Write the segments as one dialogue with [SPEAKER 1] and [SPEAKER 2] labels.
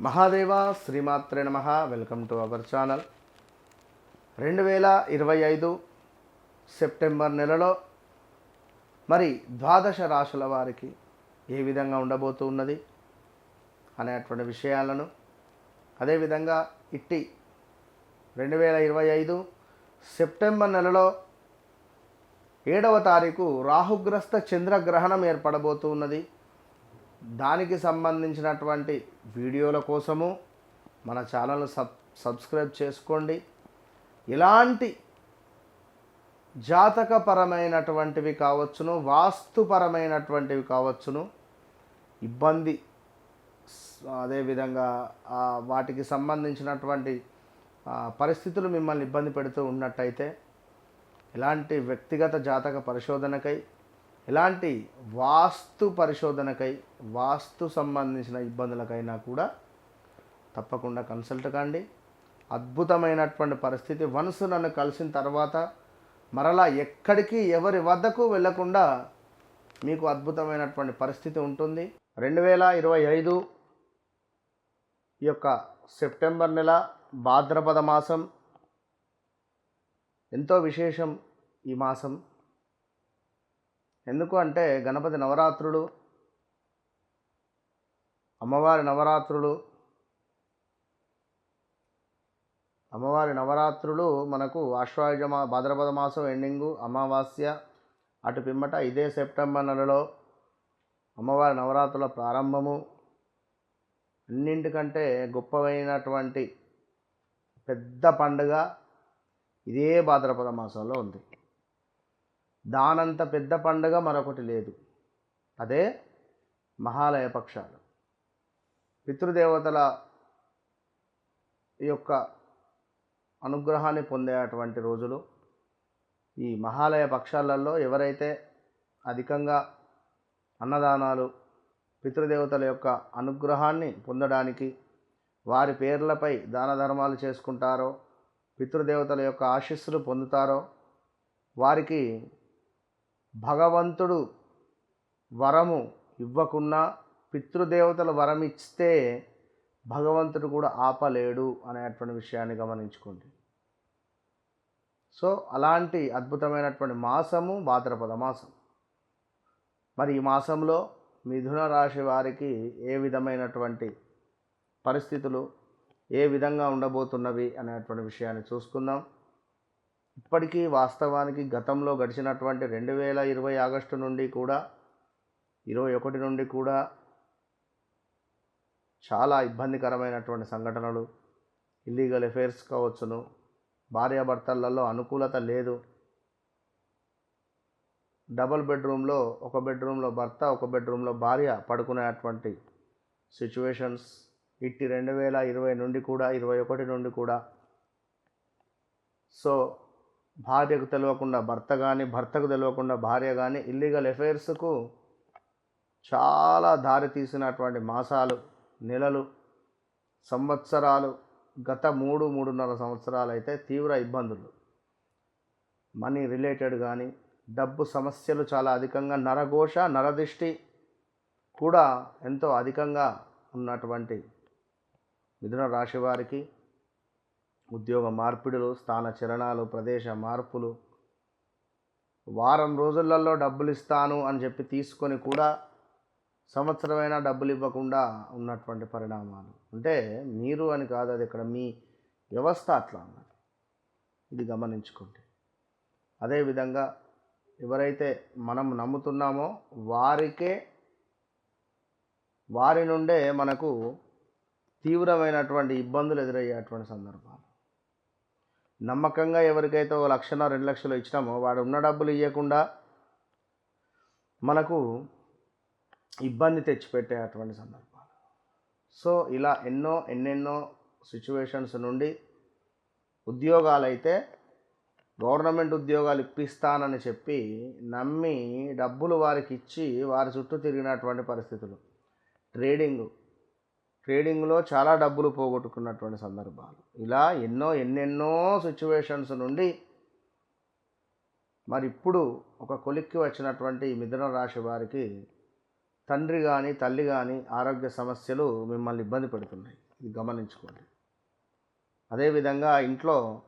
[SPEAKER 1] మహాదేవ శ్రీమాత్రే నమ. Welcome to our channel. రెండు వేల ఇరవై ఐదు సెప్టెంబర్ నెలలో మరి ద్వాదశ రాశుల వారికి ఏ విధంగా ఉండబోతూ ఉన్నది అనేటువంటి విషయాలను అదేవిధంగా ఇట్టి రెండు వేల ఇరవై ఐదు సెప్టెంబర్ నెలలో ఏడవ తారీఖు రాహుగ్రస్త చంద్రగ్రహణం ఏర్పడబోతున్నది దానికి సంబంధించినటువంటి వీడియోల కోసము మన ఛానల్ సబ్ సబ్స్క్రైబ్ చేసుకోండి. ఇలాంటి జాతకపరమైనటువంటివి కావచ్చును వాస్తుపరమైనటువంటివి కావచ్చును. ఇబ్బంది అదేవిధంగా వాటికి సంబంధించినటువంటి పరిస్థితులు మిమ్మల్ని ఇబ్బంది పెడుతూ ఉన్నట్టయితే ఎలాంటి వ్యక్తిగత జాతక పరిశోధనకై ఎలాంటి వాస్తు పరిశోధనకై వాస్తు సంబంధించిన ఇబ్బందులకైనా కూడా తప్పకుండా కన్సల్ట్ కండి. అద్భుతమైనటువంటి పరిస్థితి. వన్స్ నన్ను కలిసిన తర్వాత మరలా ఎక్కడికి ఎవరి వద్దకు వెళ్ళకుండా మీకు అద్భుతమైనటువంటి పరిస్థితి ఉంటుంది. రెండు వేల ఇరవై ఐదు యొక్క సెప్టెంబర్ నెల భాద్రపద మాసం. ఎంతో విశేషం ఈ మాసం. ఎందుకు అంటే గణపతి నవరాత్రులు అమ్మవారి నవరాత్రులు అమ్మవారి నవరాత్రులు మనకు ఆశ్వాయుజ మా భాద్రపద మాసం ఎండింగు అమావాస్య అటు పిమ్మట ఇదే సెప్టెంబర్ నెలలో అమ్మవారి నవరాత్రుల ప్రారంభము. అన్నింటికంటే గొప్పవైనటువంటి పెద్ద పండుగ ఇదే భాద్రపద మాసంలో ఉంది. దానంత పెద్ద పండుగ మరొకటి లేదు. అదే మహాలయ పక్షాలు. పితృదేవతల యొక్క అనుగ్రహాన్ని పొందేటువంటి రోజులు ఈ మహాలయ పక్షాలలో ఎవరైతే అధికంగా అన్నదానాలు పితృదేవతల యొక్క అనుగ్రహాన్ని పొందడానికి వారి పేర్లపై దాన ధర్మాలు చేసుకుంటారో పితృదేవతల యొక్క ఆశీస్సులు పొందుతారో వారికి భగవంతుడు వరము ఇవ్వకున్నా పితృదేవతలు వరం ఇస్తే భగవంతుడు కూడా ఆపలేడు అనేటువంటి విషయాన్ని గమనించుకోండి. సో అలాంటి అద్భుతమైనటువంటి మాసము భాద్రపద మాసం. మరి ఈ మాసంలో మిథున రాశి వారికి ఏ విధమైనటువంటి పరిస్థితులు ఏ విధంగా ఉండబోతున్నవి అనేటువంటి విషయాన్ని చూసుకుందాం. ఇప్పటికీ వాస్తవానికి గతంలో గడిచినటువంటి రెండు వేల ఇరవై ఆగస్టు నుండి కూడా ఇరవై ఒకటి నుండి కూడా చాలా ఇబ్బందికరమైనటువంటి సంఘటనలు ఇల్లీగల్ అఫైర్స్ కావచ్చును భార్యాభర్తలలో అనుకూలత లేదు. డబుల్ బెడ్రూమ్లో ఒక బెడ్రూమ్లో భర్త ఒక బెడ్రూమ్లో భార్య పడుకునేటువంటి సిచ్యువేషన్స్ ఇట్టి రెండు వేల ఇరవై నుండి కూడా ఇరవై ఒకటి నుండి కూడా. సో భార్యకు తెలియకుండా భర్త కానీ భర్తకు తెలియకుండా భార్య కానీ ఇల్లీగల్ ఎఫైర్స్కు చాలా దారి తీసినటువంటి మాసాలు నెలలు సంవత్సరాలు గత మూడు మూడున్నర సంవత్సరాలు అయితే తీవ్ర ఇబ్బందులు. మనీ రిలేటెడ్ కానీ డబ్బు సమస్యలు చాలా అధికంగా నరఘోష నరదృష్టి కూడా ఎంతో అధికంగా ఉన్నటువంటి మిథున రాశి వారికి ఉద్యోగ మార్పిడులు స్థాన చలనాలు ప్రదేశ మార్పులు. వారం రోజులలో డబ్బులు ఇస్తాను అని చెప్పి తీసుకొని కూడా సంవత్సరమైనా డబ్బులు ఇవ్వకుండా ఉన్నటువంటి పరిణామాలు. అంటే మీరు అని కాదు అది ఇక్కడ మీ వ్యవస్థ అట్లా ఉన్నది ఇది గమనించుకోండి. అదేవిధంగా ఎవరైతే మనం నమ్ముతున్నామో వారికే వారి నుండే మనకు తీవ్రమైనటువంటి ఇబ్బందులు ఎదురయ్యేటువంటి సందర్భాలు. నమ్మకంగా ఎవరికైతే ఒక లక్షన రెండు లక్షలు ఇచ్చినామో వాడు ఉన్న డబ్బులు ఇవ్వకుండా మనకు ఇబ్బంది తెచ్చిపెట్టే అటువంటి సందర్భాలు. సో ఇలా ఎన్నో ఎన్నెన్నో సిచ్యువేషన్స్ నుండి ఉద్యోగాలైతే గవర్నమెంట్ ఉద్యోగాలు ఇప్పిస్తానని చెప్పి నమ్మి డబ్బులు వారికి ఇచ్చి వారి చుట్టూ తిరిగినటువంటి పరిస్థితులు. ట్రేడింగ్ ట్రేడింగ్లో చాలా డబ్బులు పోగొట్టుకున్నటువంటి సందర్భాలు. ఇలా ఎన్నో ఎన్నెన్నో సిచ్యువేషన్స్ నుండి మరి ఇప్పుడు ఒక కొలిక్కి వచ్చినటువంటి మిథున రాశి వారికి తండ్రి కానీ తల్లి కానీ ఆరోగ్య సమస్యలు మిమ్మల్ని ఇబ్బంది పెడుతున్నాయి. ఇది గమనించుకోండి. అదేవిధంగా ఇంట్లో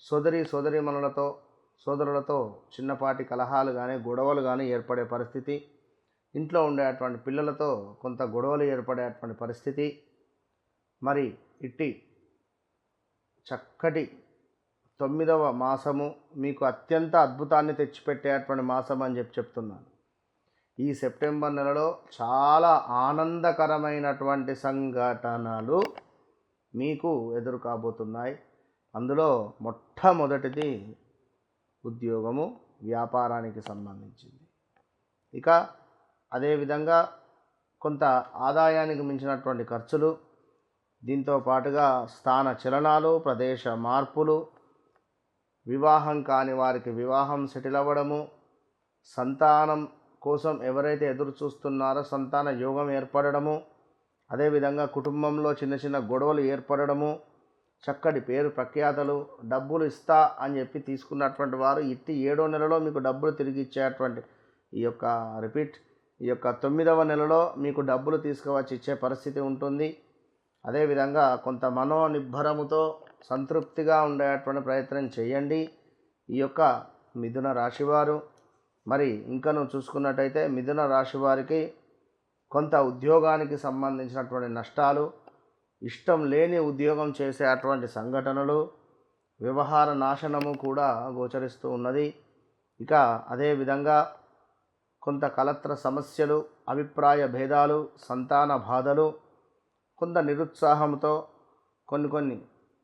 [SPEAKER 1] సోదరి సోదరిమణులతో సోదరులతో చిన్నపాటి కలహాలు కానీ గొడవలు కానీ ఏర్పడే పరిస్థితి ఇంట్లో ఉండేటువంటి పిల్లలతో కొంత గొడవలు ఏర్పడేటువంటి పరిస్థితి. మరి ఇట్టి చక్కటి తొమ్మిదవ మాసము మీకు అత్యంత అద్భుతాన్ని తెచ్చిపెట్టేటువంటి మాసం అని చెప్పి చెప్తున్నాను. ఈ సెప్టెంబర్ నెలలో చాలా ఆనందకరమైనటువంటి సంఘటనలు మీకు ఎదురు కాబోతున్నాయి. అందులో మొట్టమొదటిది ఉద్యోగము వ్యాపారానికి సంబంధించింది. ఇక అదేవిధంగా కొంత ఆదాయానికి మించినటువంటి ఖర్చులు దీంతో పాటుగా స్థాన చలనాలు ప్రదేశ మార్పులు వివాహం కాని వారికి వివాహం సెటిల్ అవ్వడము సంతానం కోసం ఎవరైతే ఎదురు చూస్తున్నారో సంతాన యోగం ఏర్పడడము అదేవిధంగా కుటుంబంలో చిన్న చిన్న గొడవలు ఏర్పడడము చక్కటి పేరు ప్రఖ్యాతలు డబ్బులు ఇస్తా అని చెప్పి తీసుకున్నటువంటి వారు ఇట్టి ఏడో నెలలో మీకు డబ్బులు తిరిగి ఇచ్చేటువంటి ఈ యొక్క రిపీట్ ఈ యొక్క తొమ్మిదవ నెలలో మీకు డబ్బులు తీసుకువచ్చి ఇచ్చే పరిస్థితి ఉంటుంది. అదేవిధంగా కొంత మనోనిబ్బరముతో సంతృప్తిగా ఉండేటువంటి ప్రయత్నం చేయండి. ఈ యొక్క మిథున రాశివారు మరి ఇంకను చూసుకున్నట్టయితే మిథున రాశి వారికి కొంత ఉద్యోగానికి సంబంధించినటువంటి నష్టాలు ఇష్టం లేని ఉద్యోగం చేసే అటువంటి సంఘటనలు వ్యవహార నాశనము కూడా గోచరిస్తూ ఉన్నది. ఇక అదేవిధంగా కొంత కలత్ర సమస్యలు అభిప్రాయ భేదాలు సంతాన బాధలు కొంత నిరుత్సాహంతో కొన్ని కొన్ని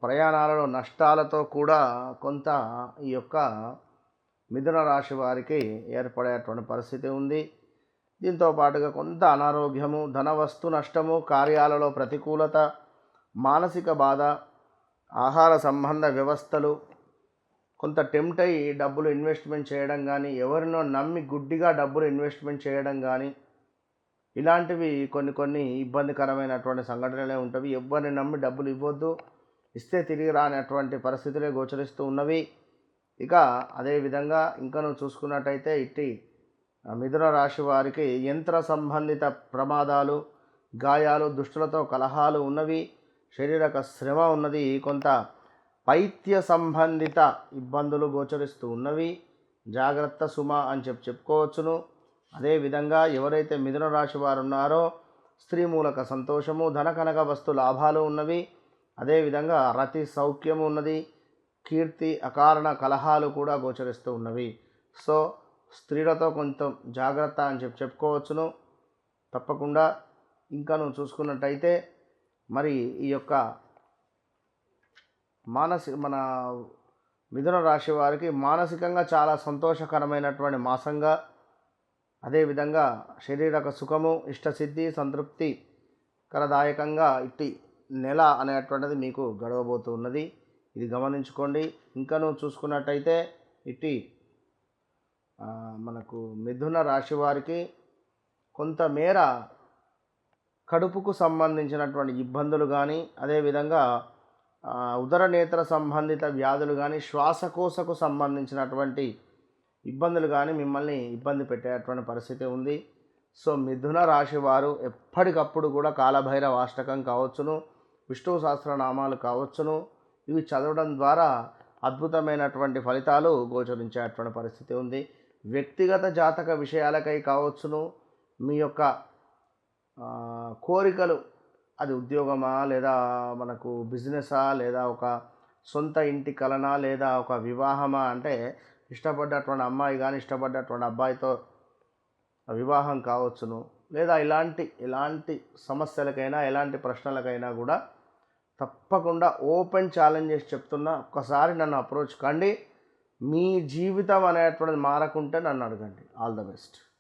[SPEAKER 1] ప్రయాణాలలో నష్టాలతో కూడా కొంత ఈ యొక్క మిథున రాశి వారికి ఏర్పడేటువంటి పరిస్థితి ఉంది. దీంతో పాటుగా కొంత అనారోగ్యము ధన వస్తు నష్టము కార్యాలలో ప్రతికూలత మానసిక బాధ ఆహార సంబంధ వ్యవస్థలు కొంత టెంప్ట్ అయ్యి డబ్బులు ఇన్వెస్ట్మెంట్ చేయడం కానీ ఎవరినో నమ్మి గుడ్డిగా డబ్బులు ఇన్వెస్ట్మెంట్ చేయడం కానీ ఇలాంటివి కొన్ని కొన్ని ఇబ్బందికరమైనటువంటి సంఘటనలే ఉంటవి. ఎవరిని నమ్మి డబ్బులు ఇవ్వద్దు ఇస్తే తిరిగి రానటువంటి పరిస్థితులే గోచరిస్తూ ఉన్నవి. ఇక అదేవిధంగా ఇంకా నువ్వు చూసుకున్నట్టయితే ఇట్టి మిథున రాశి వారికి యంత్ర సంబంధిత ప్రమాదాలు గాయాలు దుష్టులతో కలహాలు ఉన్నవి. శరీరక శ్రమ ఉన్నది. కొంత పైత్య సంబంధిత ఇబ్బందులు గోచరిస్తూ ఉన్నవి. జాగ్రత్త సుమ అని చెప్పి చెప్పుకోవచ్చును. అదేవిధంగా ఎవరైతే మిథున రాశి వారు ఉన్నారో స్త్రీ మూలక సంతోషము ధన కనక వస్తు లాభాలు ఉన్నవి. అదేవిధంగా రతి సౌఖ్యము ఉన్నది. కీర్తి అకారణ కలహాలు కూడా గోచరిస్తూ ఉన్నవి. సో స్త్రీలతో కొంచెం జాగ్రత్త అని చెప్పి చెప్పుకోవచ్చును. తప్పకుండా. ఇంకా నువ్వు చూసుకున్నట్టయితే మరి ఈ యొక్క మానసి మన మిథున రాశి వారికి మానసికంగా చాలా సంతోషకరమైనటువంటి మాసంగా అదేవిధంగా శరీరక సుఖము ఇష్టసిద్ధి సంతృప్తి కరదాయకంగా ఇట్టి నెల అనేటువంటిది మీకు గడవబోతున్నది ఇది గమనించుకోండి. ఇంకను చూసుకున్నట్టయితే ఇట్టి మనకు మిథున రాశి వారికి కొంతమేర కడుపుకు సంబంధించినటువంటి ఇబ్బందులు కానీ అదేవిధంగా ఉదర నేత్ర సంబంధిత వ్యాధులు కానీ శ్వాసకోశకు సంబంధించినటువంటి ఇబ్బందులు కానీ మిమ్మల్ని ఇబ్బంది పెట్టేటువంటి పరిస్థితి ఉంది. సో మిథున రాశి వారు ఎప్పటికప్పుడు కూడా కాలభైరవ అష్టకం కావచ్చును విష్ణు సహస్రనామాలు కావచ్చును. ఇవి చదవడం ద్వారా అద్భుతమైనటువంటి ఫలితాలు గోచరించేటువంటి పరిస్థితి ఉంది. వ్యక్తిగత జాతక విషయాలకై కావచ్చును. మీ యొక్క కోరికలు అది ఉద్యోగమా లేదా మనకు బిజినెసా లేదా ఒక సొంత ఇంటి కలనా లేదా ఒక వివాహమా? అంటే ఇష్టపడ్డటువంటి అమ్మాయి కానీ ఇష్టపడ్డటువంటి అబ్బాయితో వివాహం కావచ్చును. లేదా ఇలాంటి ఎలాంటి సమస్యలకైనా ఎలాంటి ప్రశ్నలకైనా కూడా తప్పకుండా ఓపెన్ ఛాలెంజ్ చేసి చెప్తున్నా. ఒక్కసారి నన్ను అప్రోచ్ కండి. మీ జీవితం అనేటువంటిది మారకుంటే నన్ను అడగండి. All the best.